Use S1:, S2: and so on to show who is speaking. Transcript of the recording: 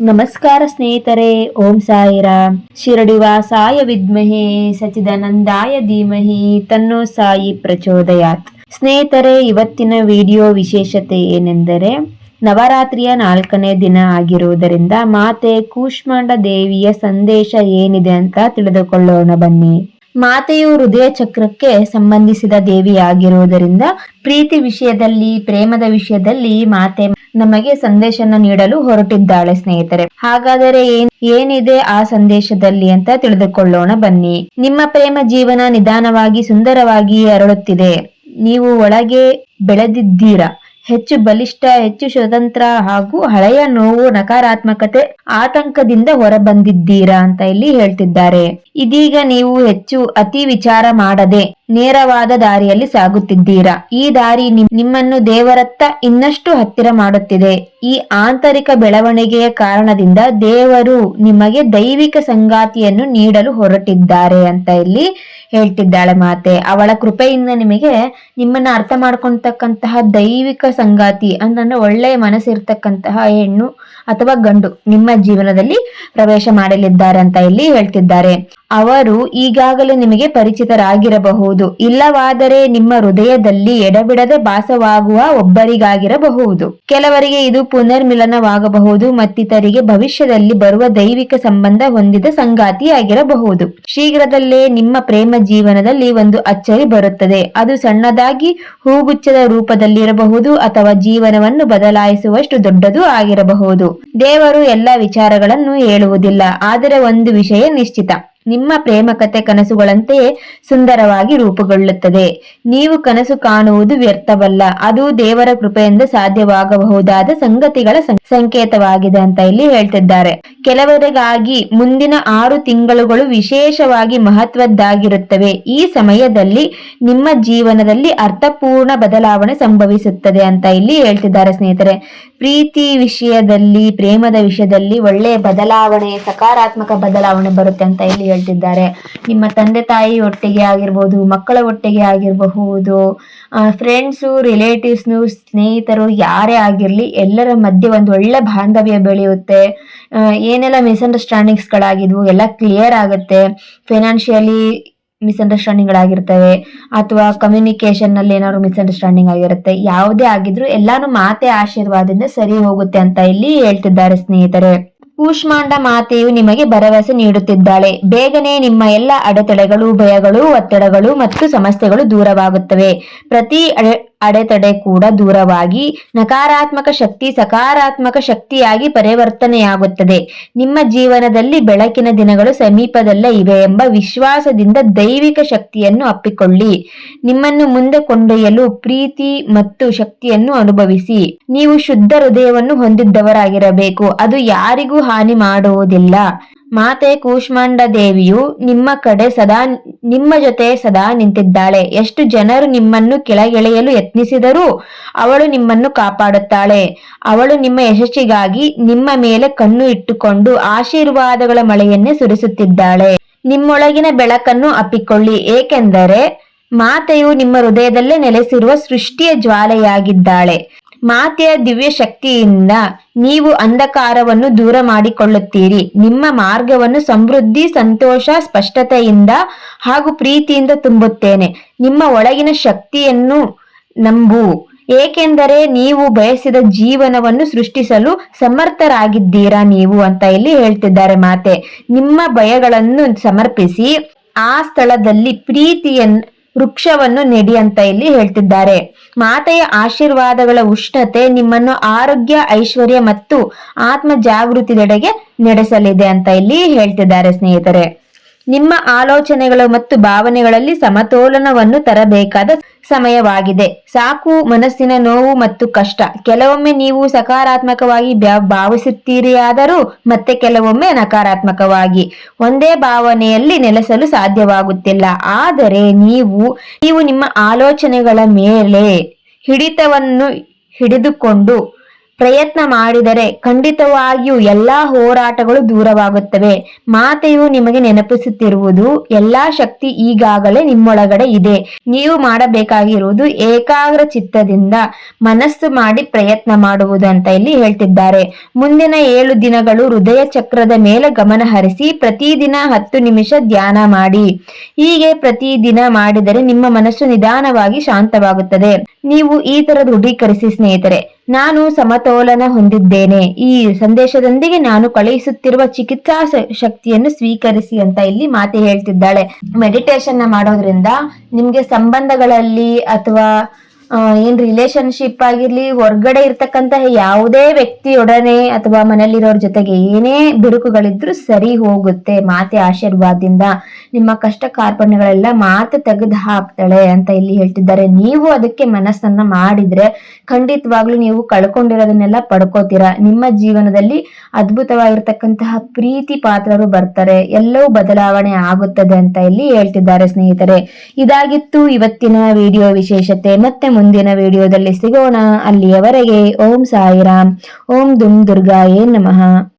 S1: ನಮಸ್ಕಾರ ಸ್ನೇಹಿತರೆ, ಓಂ ಸಾಯಿರಾಮ್. ಶಿರಡಿವಾಸಾಯ ವಿದ್ಮಹೆ ಸಚಿದಾನಂದಾಯ ಧೀಮಹಿ, ತನ್ನೋ ಸಾಯಿ ಪ್ರಚೋದಯಾತ್. ಸ್ನೇಹಿತರೆ, ಇವತ್ತಿನ ವಿಡಿಯೋ ವಿಶೇಷತೆ ಏನೆಂದರೆ, ನವರಾತ್ರಿಯ ನಾಲ್ಕನೇ ದಿನ ಆಗಿರುವುದರಿಂದ ಮಾತೆ ಕೂಷ್ಮಾಂಡ ದೇವಿಯ ಸಂದೇಶ ಏನಿದೆ ಅಂತ ತಿಳಿದುಕೊಳ್ಳೋಣ ಬನ್ನಿ. ಮಾತೆಯು ಹೃದಯ ಚಕ್ರಕ್ಕೆ ಸಂಬಂಧಿಸಿದ ದೇವಿಯಾಗಿರುವುದರಿಂದ ಪ್ರೀತಿ ವಿಷಯದಲ್ಲಿ, ಪ್ರೇಮದ ವಿಷಯದಲ್ಲಿ ಮಾತೆ ನಮಗೆ ಸಂದೇಶನ ನೀಡಲು ಹೊರಟಿದ್ದಾಳೆ ಸ್ನೇಹಿತರೆ. ಹಾಗಾದರೆ ಏನ್ ಏನಿದೆ ಆ ಸಂದೇಶದಲ್ಲಿ ಅಂತ ತಿಳಿದುಕೊಳ್ಳೋಣ ಬನ್ನಿ. ನಿಮ್ಮ ಪ್ರೇಮ ಜೀವನ ನಿಧಾನವಾಗಿ ಸುಂದರವಾಗಿ ಅರಳುತ್ತಿದೆ. ನೀವು ಒಳಗೆ ಬೆಳೆದಿದ್ದೀರಾ. ಹೆಚ್ಚು ಬಲಿಷ್ಠ, ಹೆಚ್ಚು ಸ್ವತಂತ್ರ ಹಾಗೂ ಹಳೆಯ ನೋವು, ನಕಾರಾತ್ಮಕತೆ, ಆತಂಕದಿಂದ ಹೊರಬಂದಿದ್ದೀರಾ ಅಂತ ಇಲ್ಲಿ ಹೇಳ್ತಿದ್ದಾರೆ. ಇದೀಗ ನೀವು ಹೆಚ್ಚು ಅತಿ ವಿಚಾರ ಮಾಡದೆ ನೇರವಾದ ದಾರಿಯಲ್ಲಿ ಸಾಗುತ್ತಿದ್ದೀರಾ? ಈ ದಾರಿ ನಿಮ್ಮನ್ನು ದೇವರತ್ತ ಇನ್ನಷ್ಟು ಹತ್ತಿರ ಮಾಡುತ್ತಿದೆ. ಈ ಆಂತರಿಕ ಬೆಳವಣಿಗೆಯ ಕಾರಣದಿಂದ ದೇವರು ನಿಮಗೆ ದೈವಿಕ ಸಂಗಾತಿಯನ್ನು ನೀಡಲು ಹೊರಟಿದ್ದಾರೆ ಅಂತ ಇಲ್ಲಿ ಹೇಳ್ತಿದ್ದಾಳೆ ಮಾತೆ. ಅವಳ ಕೃಪೆಯಿಂದ ನಿಮಗೆ ನಿಮ್ಮನ್ನ ಅರ್ಥ ಮಾಡ್ಕೊಂತಕ್ಕಂತಹ ದೈವಿಕ ಸಂಗಾತಿ ಅಂತಂದ್ರೆ ಒಳ್ಳೆಯ ಮನಸ್ಸಿರ್ತಕ್ಕಂತಹ ಹೆಣ್ಣು ಅಥವಾ ಗಂಡು ನಿಮ್ಮ ಜೀವನದಲ್ಲಿ ಪ್ರವೇಶ ಮಾಡಲಿದ್ದಾರೆ ಅಂತ ಇಲ್ಲಿ ಹೇಳ್ತಿದ್ದಾರೆ. ಅವರು ಈಗಾಗಲೇ ನಿಮಗೆ ಪರಿಚಿತರಾಗಿರಬಹುದು. ಇಲ್ಲವಾದರೆ ನಿಮ್ಮ ಹೃದಯದಲ್ಲಿ ಎಡಬಿಡದೆ ಭಾಸವಾಗುವ ಒಬ್ಬರಿಗಾಗಿರಬಹುದು. ಕೆಲವರಿಗೆ ಇದು ಪುನರ್ಮಿಲನವಾಗಬಹುದು, ಮತ್ತಿತರಿಗೆ ಭವಿಷ್ಯದಲ್ಲಿ ಬರುವ ದೈವಿಕ ಸಂಬಂಧ ಹೊಂದಿದ ಸಂಗಾತಿಯಾಗಿರಬಹುದು. ಶೀಘ್ರದಲ್ಲೇ ನಿಮ್ಮ ಪ್ರೇಮ ಜೀವನದಲ್ಲಿ ಒಂದು ಅಚ್ಚರಿ ಬರುತ್ತದೆ. ಅದು ಸಣ್ಣದಾಗಿ ಹೂಗುಚ್ಛದ ರೂಪದಲ್ಲಿರಬಹುದು ಅಥವಾ ಜೀವನವನ್ನು ಬದಲಾಯಿಸುವಷ್ಟು ದೊಡ್ಡದು ಆಗಿರಬಹುದು. ದೇವರು ಎಲ್ಲ ವಿಚಾರಗಳನ್ನು ಹೇಳುವುದಿಲ್ಲ, ಆದರೆ ಒಂದು ವಿಷಯ ನಿಶ್ಚಿತ. ನಿಮ್ಮ ಪ್ರೇಮ ಕಥೆ ಕನಸುಗಳಂತೆಯೇ ಸುಂದರವಾಗಿ ರೂಪುಗೊಳ್ಳುತ್ತದೆ. ನೀವು ಕನಸು ಕಾಣುವುದು ವ್ಯರ್ಥವಲ್ಲ. ಅದು ದೇವರ ಕೃಪೆಯಿಂದ ಸಾಧ್ಯವಾಗಬಹುದಾದ ಸಂಗತಿಗಳ ಸಂಕೇತವಾಗಿದೆ ಅಂತ ಇಲ್ಲಿ ಹೇಳ್ತಿದ್ದಾರೆ. ಕೆಲವರಿಗಾಗಿ ಮುಂದಿನ ಆರು ತಿಂಗಳುಗಳು ವಿಶೇಷವಾಗಿ ಮಹತ್ವದ್ದಾಗಿರುತ್ತವೆ. ಈ ಸಮಯದಲ್ಲಿ ನಿಮ್ಮ ಜೀವನದಲ್ಲಿ ಅರ್ಥಪೂರ್ಣ ಬದಲಾವಣೆ ಸಂಭವಿಸುತ್ತದೆ ಅಂತ ಇಲ್ಲಿ ಹೇಳ್ತಿದ್ದಾರೆ ಸ್ನೇಹಿತರೆ. ಪ್ರೀತಿ ವಿಷಯದಲ್ಲಿ, ಪ್ರೇಮದ ವಿಷಯದಲ್ಲಿ ಒಳ್ಳೆಯ ಬದಲಾವಣೆ, ಸಕಾರಾತ್ಮಕ ಬದಲಾವಣೆ ಬರುತ್ತೆ ಅಂತ ಇಲ್ಲಿ ಹೇಳ್ತಿದ್ದಾರೆ. ನಿಮ್ಮ ತಂದೆ ತಾಯಿ ಒಟ್ಟಿಗೆ ಆಗಿರ್ಬೋದು, ಮಕ್ಕಳ ಒಟ್ಟಿಗೆ ಆಗಿರಬಹುದು ಫ್ರೆಂಡ್ಸು ರಿಲೇಟಿವ್ಸ್ನು ಸ್ನೇಹಿತರು ಯಾರೇ ಆಗಿರಲಿ, ಎಲ್ಲರ ಮಧ್ಯೆ ಒಂದು ಒಳ್ಳೆ ಬಾಂಧವ್ಯ ಬೆಳೆಯುತ್ತೆ. ಏನೆಲ್ಲ ಮಿಸ್ಅಂಡರ್ಸ್ಟ್ಯಾಂಡಿಂಗ್ಸ್ಗಳಾಗಿದ್ವು ಎಲ್ಲ ಕ್ಲಿಯರ್ ಆಗುತ್ತೆ. ಫೈನಾನ್ಷಿಯಲಿ ಮಿಸ್ಅಂಡರ್ಸ್ಟ್ಯಾಂಡಿಂಗ್ಗಳಾಗಿರ್ತವೆ ಅಥವಾ ಕಮ್ಯುನಿಕೇಶನ್ನಲ್ಲಿ ಏನಾದ್ರು ಮಿಸ್ಅಂಡರ್ಸ್ಟ್ಯಾಂಡಿಂಗ್ ಆಗಿರುತ್ತೆ, ಯಾವುದೇ ಆಗಿದ್ರು ಎಲ್ಲಾನು ಮಾತೆ ಆಶೀರ್ವಾದದಿಂದ ಸರಿ ಹೋಗುತ್ತೆ ಅಂತ ಇಲ್ಲಿ ಹೇಳ್ತಿದ್ದಾರೆ ಸ್ನೇಹಿತರೆ. ಕೂಷ್ಮಾಂಡ ಮಾತೆಯು ನಿಮಗೆ ಭರವಸೆ ನೀಡುತ್ತಿದ್ದಾಳೆ. ಬೇಗನೆ ನಿಮ್ಮ ಎಲ್ಲ ಅಡೆತಡೆಗಳು, ಭಯಗಳು, ಒತ್ತಡಗಳು ಮತ್ತು ಸಮಸ್ಯೆಗಳು ದೂರವಾಗುತ್ತವೆ. ಪ್ರತಿ ಅಡೆತಡೆ ಕೂಡ ದೂರವಾಗಿ ನಕಾರಾತ್ಮಕ ಶಕ್ತಿ ಸಕಾರಾತ್ಮಕ ಶಕ್ತಿಯಾಗಿ ಪರಿವರ್ತನೆಯಾಗುತ್ತದೆ. ನಿಮ್ಮ ಜೀವನದಲ್ಲಿ ಬೆಳಕಿನ ದಿನಗಳು ಸಮೀಪದಲ್ಲೇ ಇವೆ ಎಂಬ ವಿಶ್ವಾಸದಿಂದ ದೈವಿಕ ಶಕ್ತಿಯನ್ನು ಅಪ್ಪಿಕೊಳ್ಳಿ. ನಿಮ್ಮನ್ನು ಮುಂದೆ ಕೊಂಡೊಯ್ಯಲು ಪ್ರೀತಿ ಮತ್ತು ಶಕ್ತಿಯನ್ನು ಅನುಭವಿಸಿ. ನೀವು ಶುದ್ಧ ಹೃದಯವನ್ನು ಹೊಂದಿದ್ದವರಾಗಿರಬೇಕು. ಅದು ಯಾರಿಗೂ ಹಾನಿ ಮಾಡುವುದಿಲ್ಲ. ಮಾತೆ ಕೂಷ್ಮಾಂಡ ದೇವಿಯು ನಿಮ್ಮ ಕಡೆ ಸದಾ ನಿಮ್ಮ ಜೊತೆ ಸದಾ ನಿಂತಿದ್ದಾಳೆ. ಎಷ್ಟು ಜನರು ನಿಮ್ಮನ್ನು ಕೆಳಗೆಳೆಯಲು ಯತ್ನಿಸಿದರೂ ಅವಳು ನಿಮ್ಮನ್ನು ಕಾಪಾಡುತ್ತಾಳೆ. ಅವಳು ನಿಮ್ಮ ಯಶಸ್ಸಿಗಾಗಿ ನಿಮ್ಮ ಮೇಲೆ ಕಣ್ಣು ಇಟ್ಟುಕೊಂಡು ಆಶೀರ್ವಾದಗಳ ಮಳೆಯನ್ನೇ ಸುರಿಸುತ್ತಿದ್ದಾಳೆ. ನಿಮ್ಮೊಳಗಿನ ಬೆಳಕನ್ನು ಅಪ್ಪಿಕೊಳ್ಳಿ. ಏಕೆಂದರೆ ಮಾತೆಯು ನಿಮ್ಮ ಹೃದಯದಲ್ಲೇ ನೆಲೆಸಿರುವ ಸೃಷ್ಟಿಯ ಜ್ವಾಲೆಯಾಗಿದ್ದಾಳೆ. ಮಾತೆಯ ದಿವ್ಯ ಶಕ್ತಿಯಿಂದ ನೀವು ಅಂಧಕಾರವನ್ನು ದೂರ ಮಾಡಿಕೊಳ್ಳುತ್ತೀರಿ. ನಿಮ್ಮ ಮಾರ್ಗವನ್ನು ಸಮೃದ್ಧಿ, ಸಂತೋಷ, ಸ್ಪಷ್ಟತೆಯಿಂದ ಹಾಗೂ ಪ್ರೀತಿಯಿಂದ ತುಂಬುತ್ತೇನೆ. ನಿಮ್ಮ ಒಳಗಿನ ಶಕ್ತಿಯನ್ನು ನಂಬು. ಏಕೆಂದರೆ ನೀವು ಬಯಸಿದ ಜೀವನವನ್ನು ಸೃಷ್ಟಿಸಲು ಸಮರ್ಥರಾಗಿದ್ದೀರಾ ನೀವು ಅಂತ ಇಲ್ಲಿ ಹೇಳ್ತಿದ್ದಾರೆ ಮಾತೆ. ನಿಮ್ಮ ಭಯಗಳನ್ನು ಸಮರ್ಪಿಸಿ, ಆ ಸ್ಥಳದಲ್ಲಿ ಪ್ರೀತಿಯನ್ ವೃಕ್ಷವನ್ನು ನೆಡಿ ಅಂತ ಇಲ್ಲಿ ಹೇಳ್ತಿದ್ದಾರೆ. ಮಾತೆಯ ಆಶೀರ್ವಾದಗಳ ಉಷ್ಣತೆ ನಿಮ್ಮನ್ನು ಆರೋಗ್ಯ, ಐಶ್ವರ್ಯ ಮತ್ತು ಆತ್ಮ ಜಾಗೃತಿದೆಡೆಗೆ ನಡೆಸಲಿದೆ ಅಂತ ಇಲ್ಲಿ ಹೇಳ್ತಿದ್ದಾರೆ ಸ್ನೇಹಿತರೆ. ನಿಮ್ಮ ಆಲೋಚನೆಗಳು ಮತ್ತು ಭಾವನೆಗಳಲ್ಲಿ ಸಮತೋಲನವನ್ನು ತರಬೇಕಾದ ಸಮಯವಾಗಿದೆ. ಸಾಕು, ಮನಸ್ಸಿನ ನೋವು ಮತ್ತು ಕಷ್ಟ. ಕೆಲವೊಮ್ಮೆ ನೀವು ಸಕಾರಾತ್ಮಕವಾಗಿ ಭಾವಿಸುತ್ತೀರಿಯಾದರೂ ಮತ್ತೆ ಕೆಲವೊಮ್ಮೆ ನಕಾರಾತ್ಮಕವಾಗಿ. ಒಂದೇ ಭಾವನೆಯಲ್ಲಿ ನೆಲೆಸಲು ಸಾಧ್ಯವಾಗುತ್ತಿಲ್ಲ. ಆದರೆ ನೀವು ನೀವು ನಿಮ್ಮ ಆಲೋಚನೆಗಳ ಮೇಲೆ ಹಿಡಿತವನ್ನು ಹಿಡಿದುಕೊಂಡು ಪ್ರಯತ್ನ ಮಾಡಿದರೆ ಖಂಡಿತವಾಗಿಯೂ ಎಲ್ಲಾ ಹೋರಾಟಗಳು ದೂರವಾಗುತ್ತವೆ. ಮಾತೆಯು ನಿಮಗೆ ನೆನಪಿಸುತ್ತಿರುವುದು, ಎಲ್ಲಾ ಶಕ್ತಿ ಈಗಾಗಲೇ ನಿಮ್ಮೊಳಗಡೆ ಇದೆ. ನೀವು ಮಾಡಬೇಕಾಗಿರುವುದು ಏಕಾಗ್ರ ಚಿತ್ತದಿಂದ ಮನಸ್ಸು ಮಾಡಿ ಪ್ರಯತ್ನ ಮಾಡುವುದು ಅಂತ ಇಲ್ಲಿ ಹೇಳ್ತಿದ್ದಾರೆ. ಮುಂದಿನ ಏಳು ದಿನಗಳು ಹೃದಯ ಚಕ್ರದ ಮೇಲೆ ಗಮನ ಹರಿಸಿ ಪ್ರತಿದಿನ ಹತ್ತು ನಿಮಿಷ ಧ್ಯಾನ ಮಾಡಿ. ಹೀಗೆ ಪ್ರತಿದಿನ ಮಾಡಿದರೆ ನಿಮ್ಮ ಮನಸ್ಸು ನಿಧಾನವಾಗಿ ಶಾಂತವಾಗುತ್ತದೆ. ನೀವು ಈ ತರ ದೃಢೀಕರಿಸಿ ಸ್ನೇಹಿತರೆ ನಾನು ಸಮತೋಲನ ಹೊಂದಿದ್ದೇನೆ. ಈ ಸಂದೇಶದೊಂದಿಗೆ ನಾನು ಕಳುಹಿಸುತ್ತಿರುವ ಚಿಕಿತ್ಸಾ ಶಕ್ತಿಯನ್ನು ಸ್ವೀಕರಿಸಿ ಅಂತ ಇಲ್ಲಿ ಮಾತೆ ಹೇಳ್ತಿದ್ದಾಳೆ. ಮೆಡಿಟೇಷನ್ ಮಾಡೋದ್ರಿಂದ ನಿಮ್ಗೆ ಸಂಬಂಧಗಳಲ್ಲಿ ಅಥವಾ ಏನ್ ರಿಲೇಶನ್ಶಿಪ್ ಆಗಿರ್ಲಿ, ಹೊರ್ಗಡೆ ಇರ್ತಕ್ಕಂತಹ ಯಾವುದೇ ವ್ಯಕ್ತಿಯೊಡನೆ ಅಥವಾ ಮನೆಯಲ್ಲಿರೋರ್ ಜೊತೆಗೆ ಏನೇ ಬಿರುಕುಗಳಿದ್ರು ಸರಿ ಹೋಗುತ್ತೆ. ಮಾತೆ ಆಶೀರ್ವಾದದಿಂದ ನಿಮ್ಮ ಕಷ್ಟ ಕಾರ್ಪಣ್ಯಗಳೆಲ್ಲ ಮಾತೆ ತೆಗೆದು ಹಾಕ್ತಾಳೆ ಅಂತ ಇಲ್ಲಿ ಹೇಳ್ತಿದ್ದಾರೆ. ನೀವು ಅದಕ್ಕೆ ಮನಸ್ಸನ್ನ ಮಾಡಿದ್ರೆ ಖಂಡಿತವಾಗ್ಲೂ ನೀವು ಕಳ್ಕೊಂಡಿರೋದನ್ನೆಲ್ಲ ಪಡ್ಕೋತೀರಾ. ನಿಮ್ಮ ಜೀವನದಲ್ಲಿ ಅದ್ಭುತವಾಗಿರ್ತಕ್ಕಂತಹ ಪ್ರೀತಿ ಪಾತ್ರರು ಬರ್ತಾರೆ. ಎಲ್ಲವೂ ಬದಲಾವಣೆ ಆಗುತ್ತದೆ ಅಂತ ಇಲ್ಲಿ ಹೇಳ್ತಿದ್ದಾರೆ ಸ್ನೇಹಿತರೆ. ಇದಾಗಿತ್ತು ಇವತ್ತಿನ ವಿಡಿಯೋ ವಿಶೇಷತೆ. ಮತ್ತೆ ಮುಂದಿನ ವಿಡಿಯೋದಲ್ಲಿ ಸಿಗೋಣ. ಅಲ್ಲಿಯವರೆಗೆ ಓಂ ಸಾಯಿರಾಮ್. ಓಂ ದುಮ್ ದುರ್ಗಾಯೇ ನಮಃ.